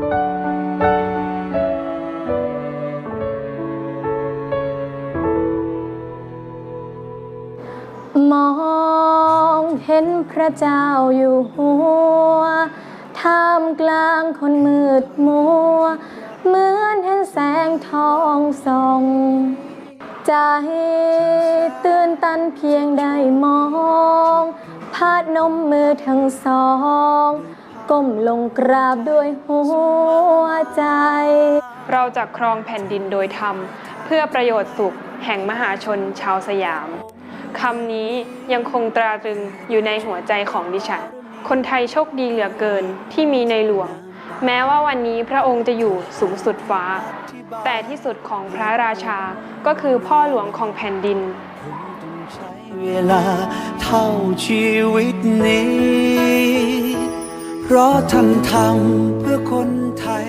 มองเห็นพระเจ้าอยู่หัวท่ามกลางคนมืดมัว เหมือนเห็นแสงทองส่องใจตื่นตันเพียงได้มอง พาดนมมือทั้งสอง ก้มลงกราบด้วยหัวใจ เราจะครองแผ่นดินโดยธรรม เพื่อประโยชน์สุขแห่งมหาชนชาวสยามคำนี้ยังคงตราตรึงอยู่ในหัวใจของดิฉัน คนไทยโชคดีเหลือเกินที่มีในหลวง แม้ว่าวันนี้พระองค์จะอยู่สูงสุดฟ้า แต่ที่สุดของพระราชาก็คือพ่อหลวงของแผ่นดิน เวลาเท่าชีวิตนี้ เพราะท่านทำเพื่อคนไทย